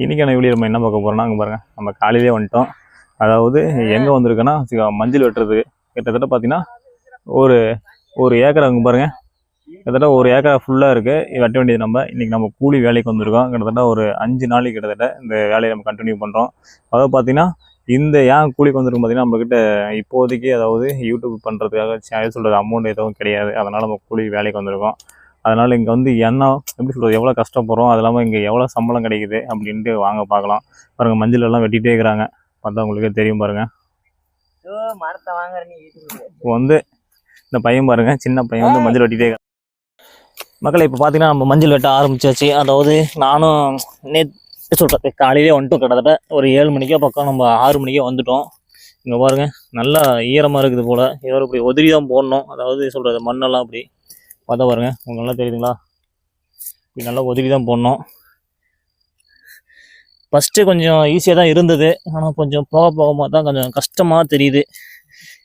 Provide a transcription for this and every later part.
இன்றைக்கான வீடியோ நம்ம என்ன பார்க்க போகிறோம்னா அங்கே பாருங்கள் நம்ம காலையிலே வந்துட்டோம். அதாவது எங்கே வந்திருக்கோன்னா மஞ்சள் வெட்டுறது. கிட்டத்தட்ட பார்த்தீங்கன்னா ஒரு ஒரு ஏக்கர் அங்கே பாருங்கள் கிட்டத்தட்ட ஒரு ஏக்கர் ஃபுல்லாக இருக்குது வெட்ட வேண்டியது நம்ம இன்றைக்கி நம்ம கூலி வேலைக்கு வந்திருக்கோம். கிட்டத்தட்ட ஒரு அஞ்சு நாளைக்கு கிட்டத்தட்ட இந்த வேலையை நம்ம கண்டினியூ பண்ணுறோம் அதாவது பார்த்திங்கன்னா இந்த ஏன் கூலிக்கு வந்திருக்கும் பார்த்தீங்கன்னா நம்மக்கிட்ட இப்போதைக்கு அதாவது யூடியூப் பண்ணுறதுக்காக சேனல் சொல்கிறது அமௌண்ட் எதுவும் கிடையாது. அதனால் நம்ம கூலி வேலைக்கு வந்திருக்கோம். அதனால் இங்கே வந்து என்ன எப்படி சொல்கிறது எவ்வளோ கஷ்டப்படுறோம் அது இல்லாமல் இங்கே எவ்வளோ சம்பளம் கிடைக்குது அப்படின்ட்டு வாங்க பார்க்கலாம். பாருங்கள் மஞ்சள் எல்லாம் வெட்டிகிட்டே இருக்கிறாங்க. பார்த்தா உங்களுக்கே தெரியும் பாருங்கள் மரத்தை இப்போ வந்து இந்த பையன் பாருங்க சின்ன பையன் வந்து மஞ்சள் வெட்டிட்டே இருக்கான். மக்களே இப்போ பார்த்தீங்கன்னா நம்ம மஞ்சள் வெட்ட ஆரம்பிச்சாச்சு. அதாவது நானும் நேற்று சொல்கிறது காலையிலே வந்துட்டோம். கிட்டத்தட்ட ஒரு ஏழு மணிக்கோ பக்கம் நம்ம ஆறு மணிக்கே வந்துட்டோம். இங்கே பாருங்க நல்லா ஈரமாக இருக்குது போல். ஏதோ இப்படி உதிரி தான் போடணும். அதாவது சொல்கிறது மண்ணெல்லாம் அப்படி. பார்த்தா பாருங்கள் உங்களுக்கு நல்லா தெரியுதுங்களா? இப்படி நல்லா ஒதுக்கி தான் போடணும். ஃபஸ்ட்டு கொஞ்சம் ஈஸியாக தான் இருந்தது. ஆனால் கொஞ்சம் போக போக தான் கொஞ்சம் கஷ்டமாக தெரியுது.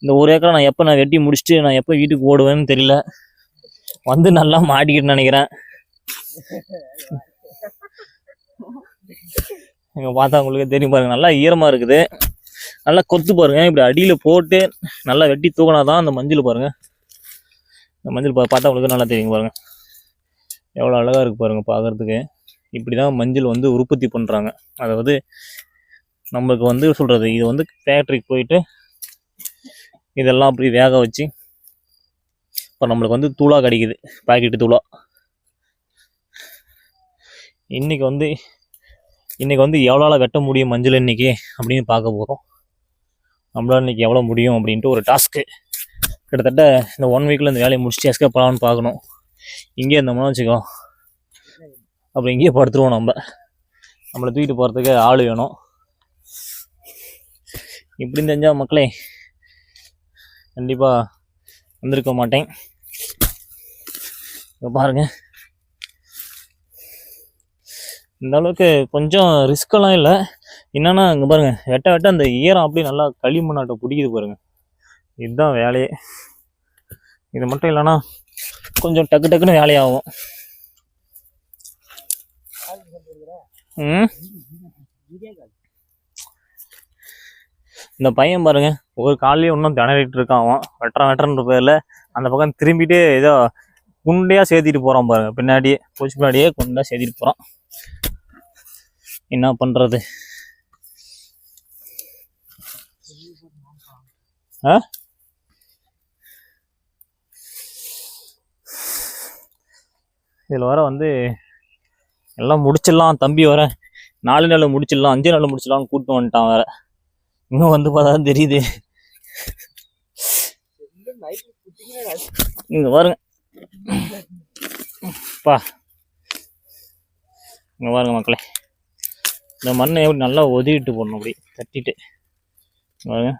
இந்த ஒரு ஏக்கரை நான் எப்போ நான் வெட்டி முடிச்சுட்டு நான் எப்போ வீட்டுக்கு ஓடுவேன்னு தெரியல. வந்து நல்லா மாட்டிக்கிட்டு நினைக்கிறேன். நீங்கள் பார்த்தா உங்களுக்கு தெரியும் பாருங்கள் நல்லா ஈரமாக இருக்குது. நல்லா கொத்து பாருங்க இப்படி அடியில் போட்டு நல்லா வெட்டி தூக்கினா தான் அந்த மஞ்சள் பாருங்கள் இந்த மஞ்சள் பா- பார்த்தா உங்களுக்கு நல்லா தெரியும் பாருங்கள் எவ்வளோ அழகாக இருக்குது பாருங்கள் பார்க்கறதுக்கு இப்படி தான் மஞ்சள் வந்து உற்பத்தி பண்ணுறாங்க அதாவது நம்மளுக்கு வந்து சொல்கிறது இது வந்து ஃபேக்ட்ரிக்கு போயிட்டு இதெல்லாம் அப்படி வேக வச்சு இப்போ நம்மளுக்கு வந்து தூளா கிடைக்குது. பாக்கெட்டு தூளா. இன்றைக்கி வந்து இன்றைக்கி வந்து எவ்வளோ வெட்ட முடியும் மஞ்சள் இன்றைக்கி அப்படின்னு பார்க்க போகிறோம் நம்மளால் இன்னைக்கு எவ்வளோ முடியும் அப்படின்ட்டு ஒரு டாஸ்க்கு. கிட்டத்தட்ட இந்த ஒன் வீக்கில் இந்த வேலையை முடிச்சுட்டு எஸ்கேப் பண்ணலாம்னு பார்க்கணும். இங்கே இருந்தோம்னா வச்சுக்கோ. அப்புறம் இங்கேயே படுத்துருவோம் நம்ம. நம்மளை தூக்கிட்டு போகிறதுக்கு ஆள் வேணும். இப்படி தெரிஞ்சால் மக்களே கண்டிப்பாக வந்திருக்க மாட்டேன். இப்போ பாருங்கள் இந்த அளவுக்கு கொஞ்சம் ரிஸ்கெல்லாம் இல்லை. என்னென்னா இங்கே பாருங்கள் வெட்ட வெட்ட அந்த ஈரம் அப்படியே நல்லா களிமண்ணாட்டை பிடிக்குது பாருங்கள் இதுதான் வேலையே. இது மட்டும் இல்லைன்னா கொஞ்சம் டக்கு டக்குன்னு வேலையாகும். ம்? இந்த பையன் பாருங்க ஒரு காலையே இன்னும் திணறிட்டு இருக்கான். அவன் வெட்டுறான் வெட்டுறன்ற பேர்ல அந்த பக்கம் திரும்பிட்டு ஏதோ குண்டையா சேர்த்திட்டு போகிறான் பாருங்க. பின்னாடியே போச்சு பின்னாடியே குண்டா சேர்த்திட்டு போகிறான் என்ன பண்றது? ஆ? இதில் வர வந்து எல்லாம் முடிச்சிடலாம். தம்பி வர நாலு நாள் முடிச்சிடலாம். அஞ்சு நாள் முடிச்சிடலாம் கூப்பிட்டு வந்துட்டான் வேற. இன்னும் வந்து பார்த்தா தெரியுது. இங்க பாருங்க. பா. இங்க பாருங்க மக்களே. இந்த மண்ணை எப்படி நல்லா ஒதுக்கிட்டு போடணும் அப்படி தட்டிட்டு. பாருங்க.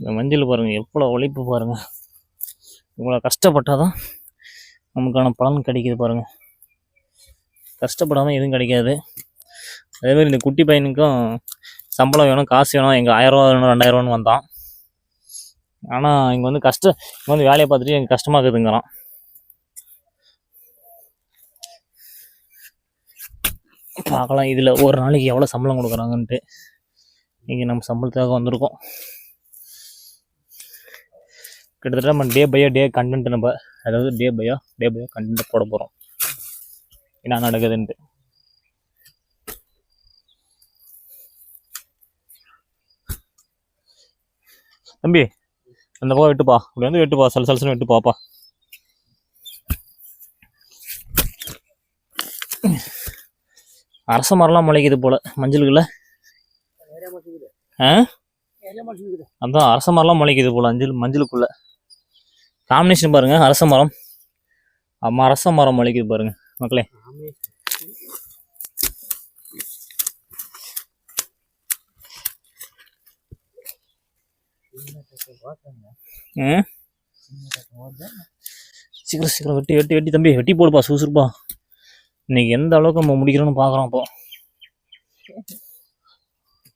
இந்த மஞ்சள் பாருங்க எவ்வளோ உழைப்பு பாருங்க. இவ்வளோ கஷ்டப்பட்டாதான் நமக்கான பலன் கிடைக்கிது பாருங்கள் கஷ்டப்படாமல் எதுவும் கிடைக்காது. அதேமாதிரி இந்த குட்டி பையனுக்கும் சம்பளம் வேணும் காசு வேணும். எங்கள் ஆயிரரூவா வேணும் ரெண்டாயிரரூவான்னு வந்தான். ஆனால் இங்கே வந்து கஷ்ட இங்கே வந்து வேலையை பார்த்துட்டு எனக்கு கஷ்டமாக இருக்குதுங்கிறான் பார்க்கலாம் இதில் ஒரு நாளைக்கு எவ்வளோ சம்பளம் கொடுக்குறாங்கன்ட்டு. இங்கே நம்ம சம்பளத்துக்காக வந்திருக்கோம். கிட்டத்தட்ட நம்ம டே பை டே கண்டென்ட் நம்ம அதாவது டே பையா டே பையா கண்டென்ட் போட போகிறோம் என்ன நடக்குதுன்ட்டு. தம்பி அந்த பக்கம் வெட்டுப்பா. இப்படி வந்து வெட்டுப்பா. சல சலசன்னு வெட்டு பாப்பா அரச மரம்லாம் முளைக்குது போல. மஞ்சளுக்குள்ள ஆ? அதான் அரச மரம்லாம் முளைக்குது போல. மஞ்சள் மஞ்சளுக்குள்ள. காம்பினேஷன் பாருங்க அரச மரம். அம்மா அரச மரம் முளைக்குது பாருங்க மக்களே. சீக்கிரம் சீக்கிரம் வெட்டி வெட்டி வெட்டி தம்பி வெட்டி போடுப்பா சுறுசுறுப்பா. இன்னைக்கு எந்த அளவுக்கு நம்ம முடிக்கிறோம்னு பார்க்குறோம் அப்போ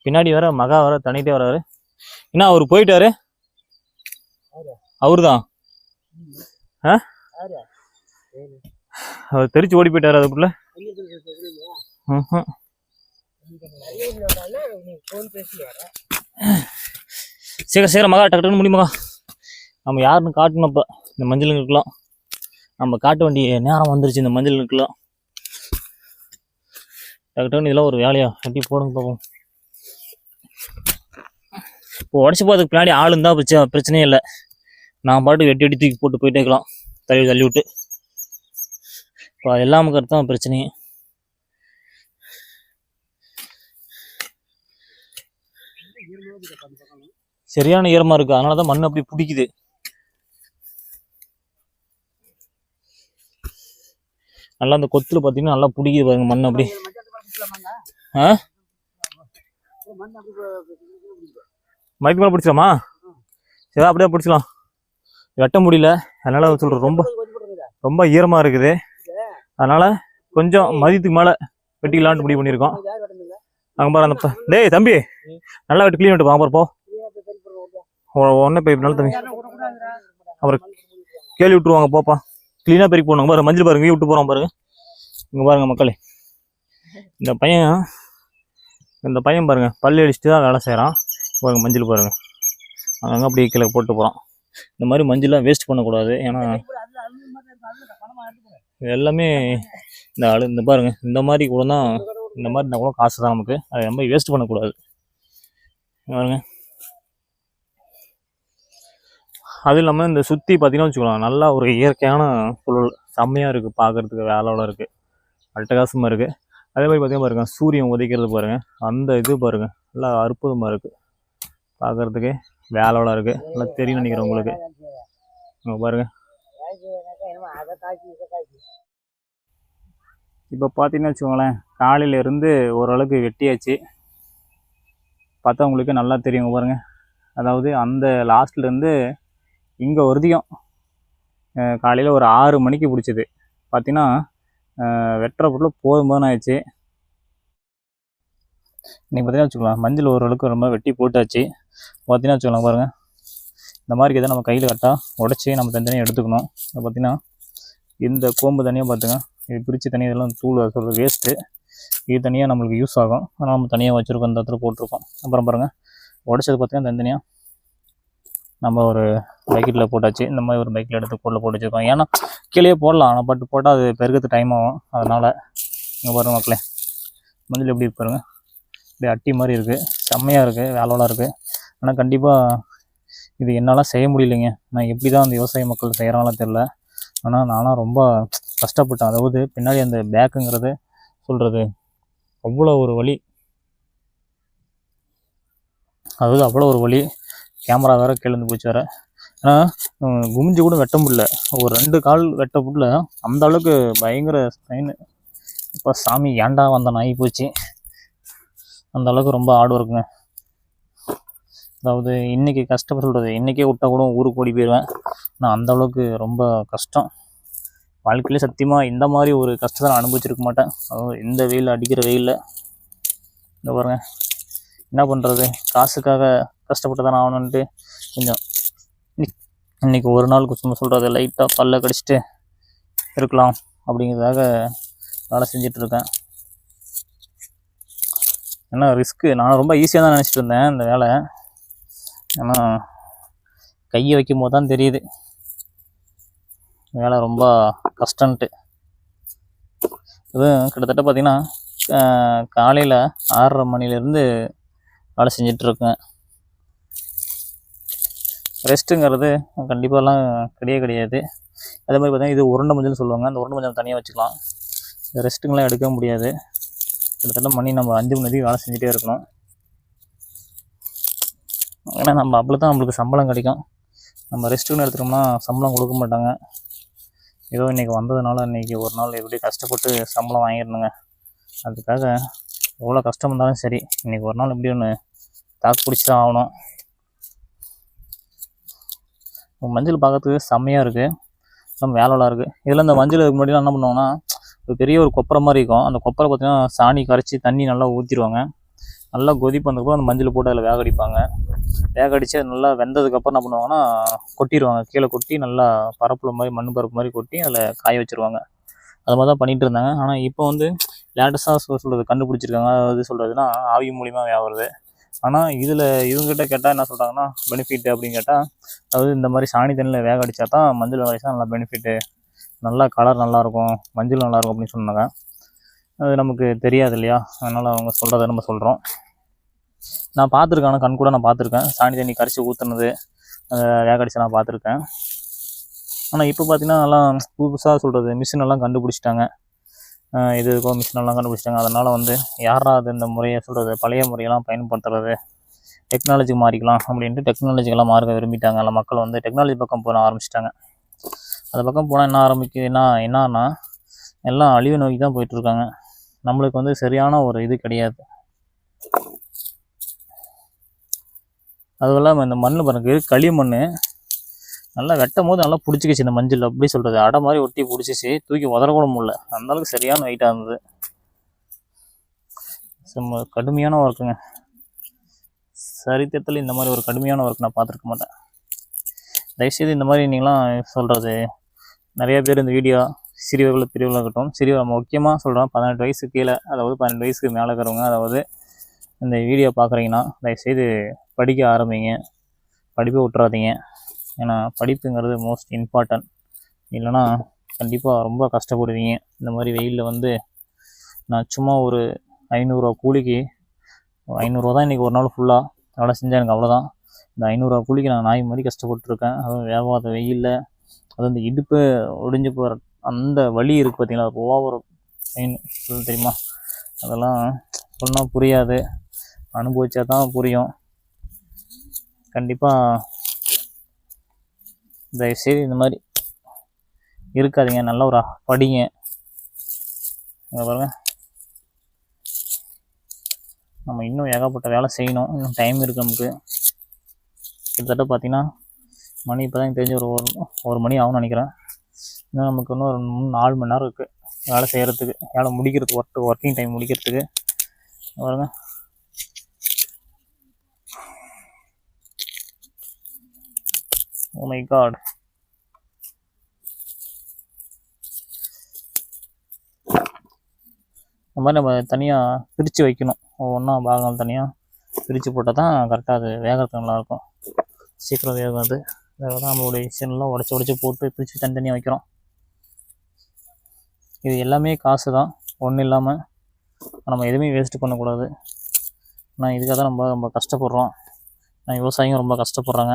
பின்னாடி வர மகா வர தனிட்டே வராரு என்ன அவர் போயிட்டாரு? அவரு தான் ஆ? அவர் தெரிச்சு ஓடி போயிட்டாரு அதுக்குள்ள. சீக்கிரம் சீக்கிரம் மகா டக்கு டக்குன்னு முடியுமாக்கா நம்ம யாருன்னு காட்டணும் இப்போ. இந்த மஞ்சள் இருக்கலாம் நம்ம காட்ட வேண்டிய நேரம் வந்துருச்சு இந்த மஞ்சள் இருக்கலாம் டக்கு டக்குன்னு இதெல்லாம் ஒரு வேலையா? கட்டி போடுங்க பார்ப்போம் இப்போ உடச்சி போகிறதுக்கு பின்னாடி ஆள் இருந்தால் பிரச்சனை பிரச்சனையே இல்லை. நான் பாட்டுக்கு வெட்டி வெட்டி தூக்கி போட்டு போயிட்டே இருக்கலாம். தள்ளி தள்ளி விட்டு. இப்போ எல்லாமே கருத்து தான் பிரச்சனையே சரியான ஈரமா இருக்கு. அதனால தான் மண் அப்படி பிடிக்குது. நல்லா அந்த கொத்துல பார்த்தீங்கன்னா நல்லா பிடிக்குது பாருங்க மண் அப்படி ஆ? மயக்கு மேலே பிடிச்சலாமா சரி அப்படியே பிடிச்சலாம் வெட்ட முடியல. அதனால சொல்றேன் ரொம்ப ரொம்ப ஈரமா இருக்குது. அதனால கொஞ்சம் மதியத்துக்கு மேலே வெட்டிக்கலான்ட்டு முடிவு பண்ணியிருக்கோம். அங்கே பாரு அந்த ப- டேய் தம்பி நல்லா வெட்டி க்ளீன் பண்ணிட்டு வாங்க பாரு, போ. ஒன்னே போய் நல்ல தம்பி. கேள்வி விட்டுருவாங்க போப்பா. க்ளீனாக பெருக்கி போகணும் பாருங்க மஞ்சள் பாருங்க விட்டு போகிறோம் பாருங்க. இங்கே பாருங்க மக்களே. இந்த பையன் இந்த பையன் பாருங்க பல்லு அடிச்சுட்டு தான் வேலை செய்கிறான் பாருங்க மஞ்சள் பாருங்க. அங்கங்கே அப்படியே கீழே போட்டு போகிறான் இந்த மாதிரி மஞ்சள்லாம் வேஸ்ட் பண்ணக்கூடாது. ஏன்னா எல்லாமே இந்த ஆளு இந்த பாருங்க இந்த மாதிரி கூட தான் இந்த மாதிரி இருந்தால் கூட காசு தான் நமக்கு. அதை ரொம்ப வேஸ்ட் பண்ணக்கூடாது. பாருங்க. அது இல்லாமல் இந்த சுற்றி பார்த்தீங்கன்னா வச்சுக்கலாம். நல்லா ஒரு இயற்கையான சூழல் செம்மையாக இருக்குது பார்க்குறதுக்கு வேலையோட இருக்குது அட்டகாசமாக இருக்குது அதே மாதிரி பார்த்தீங்கன்னா பாருங்க சூரியன் உதைக்கிறது பாருங்க. அந்த இது பாருங்க. நல்லா அற்புதமாக இருக்குது பார்க்குறதுக்கு வேலையோட இருக்குது நல்லா தெரியும் நினைக்கிறேன் உங்களுக்கு. இங்க பாருங்க. அதை தாக்கி இதை தாக்கி. இப்போ பார்த்தீங்கன்னு வச்சுக்கோங்களேன் காலையில இருந்து ஓரளவுக்கு வெட்டியாச்சு. பார்த்தா உங்களுக்கு நல்லா தெரியும் பாருங்க. அதாவது அந்த லாஸ்ட்ல இருந்து இங்கே ஒருதியம் காலையில் ஒரு ஆறு மணிக்கு பிடிச்சது. பார்த்தீங்கன்னா வெட்டுற பொருள் போதும் போதும் ஆயிடுச்சு. இன்னைக்கு பார்த்தீங்கன்னா வச்சுக்கலாம் மஞ்சள் ஓரளவுக்கு ரொம்ப வெட்டி போட்டாச்சு. பார்த்தீங்கன்னா வச்சுக்கலாம் பாருங்கள் இந்த மாதிரி இதை நம்ம கையில் கட்டாக உடச்சி நம்ம தனித்தனியாக எடுத்துக்கணும். இப்போ பார்த்தீங்கன்னா இந்த கோம்பு தனியாக பார்த்துங்க இது பிரித்து தனியாக இதெல்லாம் தூள் சொல்கிறது வேஸ்ட்டு இது தனியாக நம்மளுக்கு யூஸ் ஆகும். ஆனால் நம்ம தனியாக வச்சுருக்கோம் இந்த இடத்துல போட்டிருக்கோம். அப்புறம் பாருங்கள் உடச்சது பார்த்தீங்கன்னா தனித்தனியாக நம்ம ஒரு பக்கெட்டில் போட்டாச்சு. இந்த மாதிரி ஒரு பைக்கில் எடுத்து கூடல போட்டு வச்சுருக்கோம். ஏன்னா கீழே போடலாம். ஆனால் பட்டு போட்டால் அது பெருக்கிறது டைம் ஆகும். அதனால் இங்கே பாருங்கள் மக்களே. மஞ்சள் எப்படி பாருங்கள் இப்படி அட்டி மாதிரி இருக்குது செம்மையாக இருக்குது வேலைலாம் இருக்குது ஆனால் கண்டிப்பாக இது என்னால் செய்ய முடியலைங்க. நான் எப்படி தான் அந்த விவசாய மக்கள் செய்கிறாங்களோ தெரில ஆனால் நானும் ரொம்ப கஷ்டப்பட்டேன். அதாவது பின்னாடி அந்த பேக்குங்கிறது சொல்கிறது அவ்வளோ ஒரு வலி. அதாவது அவ்வளோ ஒரு வலி. கேமரா வேற கேளுந்து போச்சு வேறு. ஏன்னா குமிஞ்சு கூட வெட்ட முடியல. ஒரு ரெண்டு கால் வெட்ட முடியல. அந்த அளவுக்கு பயங்கர ஸ்ட்ரெயின் இப்போ சாமி ஏன்டா வந்த நாய் போச்சு? அந்த அளவுக்கு ரொம்ப ஆடு ஒர்க்குங்க அதாவது இன்றைக்கி கஷ்டப்பட சொல்கிறது இன்றைக்கே விட்டா கூட ஊருக்கு ஓடி போயிடுவேன். நான் அந்தளவுக்கு ரொம்ப கஷ்டம். வாழ்க்கையிலே சத்தியமாக இந்த மாதிரி ஒரு கஷ்டத்தை நான் அனுபவிச்சிருக்க மாட்டேன். அதாவது இந்த வெயில் அடிக்கிற வெயிலில். இந்த பாருங்கள் என்ன பண்ணுறது காசுக்காக கஷ்டப்பட்டதான் ஆகணுன்ட்டு கொஞ்சம் இன்றைக்கி இன்னைக்கு ஒரு நாள் சும்மா சொல்கிறது லைட்டாக பல்ல கடிச்சிட்டு இருக்கலாம் அப்படிங்கிறதுக்காக வேலை செஞ்சிட்ருக்கேன் ஏன்னா ரிஸ்க்கு நான் ரொம்ப ஈஸியாக தான் நினச்சிட்டு இருந்தேன் இந்த வேலை. ஏன்னா கையை வைக்கும் போது தான் தெரியுது. வேலை ரொம்ப கஷ்டன்ட்டு இது கிட்டத்தட்ட பார்த்திங்கன்னா காலையில் ஆறரை மணிலேருந்து வேலை செஞ்சிட்ருக்கேன். ரெஸ்ட்டுங்கிறது கண்டிப்பாகலாம் கிடையவே கிடையாது. அதே மாதிரி பார்த்தீங்கன்னா இது உருண்டை மஞ்சள்னு சொல்லுவாங்க. அந்த உருண்டை மஞ்சள் தனியாக வச்சுக்கலாம். ரெஸ்ட்டுங்கெலாம் எடுக்க முடியாது. கிட்டத்தட்ட மணி நம்ம அஞ்சு மணி வரைக்கும் வேலை செஞ்சுட்டே இருக்கணும். ஏன்னா நம்ம அப்படி தான் நம்மளுக்கு சம்பளம் கிடைக்கும். நம்ம ரெஸ்ட்டுன்னு எடுத்துட்டோம்னா சம்பளம் கொடுக்க மாட்டாங்க. ஏதோ இன்றைக்கி வந்ததுனால இன்றைக்கி ஒரு நாள் எப்படி கஷ்டப்பட்டு சம்பளம் வாங்கிடணுங்க. அதுக்காக எவ்வளோ கஷ்டம் இருந்தாலும் சரி இன்றைக்கி ஒரு நாள் எப்படி ஒன்று தாக்கு பிடிச்சி தான் ஆகணும் மஞ்சள் பார்க்கறதுக்கு செம்மையாக இருக்குது ரொம்ப வேலைலாம் இருக்குது இதில் இந்த மஞ்சள் இதுக்கு முன்னாடி என்ன பண்ணுவாங்கன்னா ஒரு பெரிய ஒரு கொப்பரை மாதிரி இருக்கும். அந்த கொப்பரை பார்த்தீங்கன்னா சாணி கரைச்சி தண்ணி நல்லா ஊற்றிடுவாங்க நல்லா கொதிப்பு வந்ததுக்கப்புறம் அந்த மஞ்சள் போட்டு அதில் வேக அடிப்பாங்க வேக அடித்து அது நல்லா வெந்ததுக்கப்புறம் என்ன பண்ணுவாங்கன்னா கொட்டிடுவாங்க. கீழே கொட்டி நல்லா பரப்புல மாதிரி மண் பரப்பு மாதிரி கொட்டி அதில் காய வச்சிருவாங்க. அது மாதிரி தான் பண்ணிகிட்டு இருந்தாங்க. ஆனால் இப்போ வந்து லேட்டஸ்ட்டாக சொல்கிறது கண்டுபிடிச்சிருக்காங்க. அதாவது சொல்கிறதுனா ஆவி மூலிமா வியாபாரது ஆனால் இதில் இவங்ககிட்ட கேட்டால் என்ன சொல்கிறாங்கன்னா பெனிஃபிட் அப்படின்னு கேட்டால் அதாவது இந்த மாதிரி சாணி தண்ணியில் வேக அடித்தா தான் மஞ்சள் வேக நல்லா பெனிஃபிட்டு நல்லா கலர் நல்லாயிருக்கும் மஞ்சள் நல்லாயிருக்கும் அப்படின்னு சொன்னாங்க. அது நமக்கு தெரியாது இல்லையா அதனால் அவங்க சொல்கிறத நம்ம சொல்கிறோம் நான் பார்த்துருக்கேன். ஆனால் கண் கூட நான் பார்த்துருக்கேன். சாணி தண்ணி கரைச்சி ஊற்றுனது வேக அடிச்சு நான் பார்த்துருக்கேன். ஆனால் இப்போ பார்த்தீங்கன்னா எல்லாம் புதுசாக சொல்கிறது மிஷின் எல்லாம் கண்டுபிடிச்சிட்டாங்க. இது இருக்கோ மிஷின் எல்லாம் கண்டுபிடிச்சிட்டாங்க. அதனால் வந்து யாரா அது இந்த முறையை சொல்கிறது பழைய முறையெல்லாம் பயன்படுத்துறது டெக்னாலஜி மாறிக்கலாம் அப்படின்ட்டு டெக்னாலஜிக்கெல்லாம் மார்க்க விரும்பிட்டாங்க. எல்லாம் மக்கள் வந்து டெக்னாலஜி பக்கம் போக ஆரம்பிச்சிட்டாங்க. அந்த பக்கம் போனால் என்ன ஆரம்பிக்கு என்ன என்னன்னா எல்லாம் அழிவு நோக்கி தான் போயிட்டுருக்காங்க நம்மளுக்கு வந்து சரியான ஒரு இது கிடையாது. அதுவும் இல்லாமல் இந்த மண்ணில் பாருங்க களிமண் நல்லா வெட்டும் போது நல்லா பிடிச்சிக்கிச்சு இந்த மஞ்சள் அப்படி சொல்கிறது அடை மாதிரி ஒட்டி பிடிச்சிச்சு தூக்கி உதறக்கூட முடியல. அந்தளவுக்கு சரியான வெயிட்டாக இருந்தது. செம்ம கடுமையான ஒர்க்குங்க சரித்திரத்தில் இந்த மாதிரி ஒரு கடுமையான ஒர்க் நான் பார்த்துருக்க மாட்டேன். தயவுசெய்து இந்த மாதிரி நீங்களாம் சொல்கிறது நிறைய பேர் இந்த வீடியோ சிறியவர்கள் பெரியவர்களாக இருக்கட்டும். சிறிய முக்கியமாக சொல்கிறோம் பதினெட்டு வயசு கீழே அதாவது பன்னெண்டு வயசுக்கு மேலே இருக்கிறவங்க அதாவது இந்த வீடியோ பார்க்குறீங்கன்னா தயவுசெய்து படிக்க ஆரம்பிங்க. படிப்பை விட்றாதீங்க ஏன்னா படிப்புங்கிறது மோஸ்ட் இம்பார்ட்டன்ட் இல்லைன்னா கண்டிப்பாக ரொம்ப கஷ்டப்படுவீங்க. இந்த மாதிரி வெயிலில் வந்து நான் சும்மா ஒரு ஐநூறுரூவா கூலிக்கு ஐநூறுரூவா தான் இன்றைக்கி ஒரு நாள் ஃபுல்லாக வேலை செஞ்சேன் எனக்கு அவ்வளோதான் இந்த ஐநூறுரூவா கூலிக்கு நான் நாய் மாதிரி கஷ்டப்பட்டுருக்கேன். அதுவும் வேகாத வெயிலில் அது இந்த இடுப்பு ஒடிஞ்சு போகிற அந்த வழி இருக்குது பார்த்தீங்களா அது ஓவர் பெயின் தெரியுமா? அதெல்லாம் சொன்னால் புரியாது. அனுபவிச்சா தான் புரியும். கண்டிப்பாக தயவுசெய்து இந்த மாதிரி இருக்காதீங்க. நல்ல ஒரு படிங்க. இங்கே பாருங்க. நம்ம இன்னும் ஏகப்பட்ட வேலை செய்யணும். இன்னும் டைம் இருக்குது நமக்கு. கிட்டத்தட்ட பார்த்திங்கன்னா மணி இப்போ தான் தெரிஞ்ச ஒரு ஒரு ஒரு மணி ஆகும்னு நினைக்கிறேன். இன்னும் நமக்கு இன்னும் ஒரு மூணு நாலு மணி நேரம் இருக்குது வேலை செய்கிறதுக்கு வேலை முடிக்கிறதுக்கு ஒர்க் ஒர்க்கிங் டைம் முடிக்கிறதுக்கு. பாருங்க. ஓ மை காட் இந்த மாதிரி நம்ம தனியாக பிரித்து வைக்கணும். ஒவ்வொன்றா பாகம் தனியாக பிரித்து போட்டால் தான் கரெக்டாக அது வேகிறதுக்கு நல்லாயிருக்கும். சீக்கிரம் வேகாது. அது தான் நம்மளுடைய மிஷின்லாம் உடச்சி உடச்சி போட்டு பிரித்து தனித்தனியாக வைக்கிறோம். இது எல்லாமே காசு தான். ஒன்றும் இல்லாமல் நம்ம எதுவுமே வேஸ்ட் பண்ணக்கூடாது. நான் இதுக்காக தான் நம்ம ரொம்ப கஷ்டப்படுறோம். நான் விவசாயிங்க ரொம்ப கஷ்டப்படுறாங்க.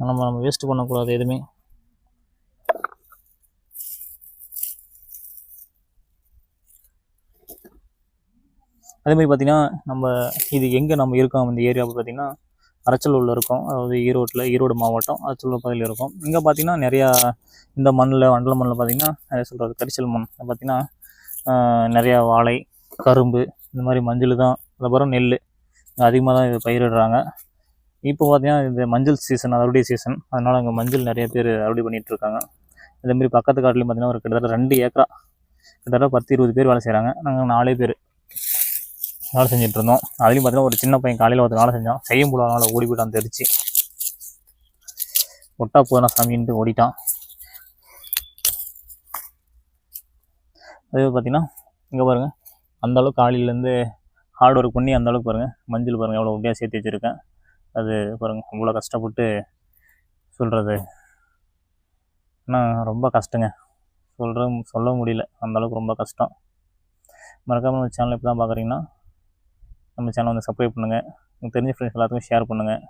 நம்ம நம்ம வேஸ்ட் பண்ணக்கூடாது எதுவுமே. அதே மாதிரி பார்த்திங்கன்னா நம்ம இது எங்கே நம்ம இருக்கோம் இந்த ஏரியாவில் பார்த்திங்கன்னா அரைச்சலூரில் இருக்கும். அதாவது ஈரோட்டில் ஈரோடு மாவட்டம் அரைச்சலூர் பகுதியில் இருக்கும். இங்கே பார்த்திங்கன்னா நிறையா இந்த மண்ணில் வண்டல மண்ணில் பார்த்திங்கன்னா நிறைய சொல்கிறது கரிசல் மண். பார்த்திங்கன்னா நிறையா வாழை கரும்பு இந்த மாதிரி மஞ்சள் தான். அதுக்கப்புறம் நெல் அதிகமாக தான் இது பயிரிடுறாங்க. இப்போ பார்த்தீங்கன்னா இந்த மஞ்சள் சீசன் அறுவடை சீசன் அதனால் அங்கே மஞ்சள் நிறைய பேர் அறுவடை பண்ணிகிட்ருக்காங்க இதேமாரி பக்கத்து காட்டிலையும் பார்த்தீங்கன்னா ஒரு கிட்டத்தட்ட ரெண்டு ஏக்கரா கிட்டத்தட்ட பத்து இருபது பேர் வேலை செய்கிறாங்க நாங்கள் நாலே பேர். வேலை செஞ்சுட்டு இருந்தோம் அதுலேயும் பார்த்தீங்கன்னா ஒரு சின்ன பையன் காலையில் ஒருத்தர் வேலை செஞ்சான். செய்ய முடியாதனால ஓடி போயிட்டான் தெரிச்சு ஒட்டா போதுனா சாமின்ட்டு ஓடிட்டான். அதே பார்த்தீங்கன்னா இங்கே பாருங்கள் அந்தளவுக்கு காலையிலேருந்து ஹார்ட் ஒர்க் பண்ணி அந்த அளவுக்கு பாருங்கள் மஞ்சள் பாருங்கள் எவ்வளோ உண்டியாக சேர்த்து வச்சுருக்கேன். அது பாருங்கள் அவ்வளோ கஷ்டப்பட்டு சொல்கிறது ஆனால் ரொம்ப கஷ்டங்க. சொல்கிற சொல்ல முடியல. அந்த அளவுக்கு ரொம்ப கஷ்டம். மறக்காமல் சேனல் இப்போ தான் பார்க்குறீங்கன்னா நம்ம சேனல் வந்து சப்ஸ்கிரைப் பண்ணுங்கள் உங்களுக்கு தெரிஞ்ச ஃப்ரெண்ட்ஸ் எல்லாத்துக்கும் ஷேர் பண்ணுங்கள்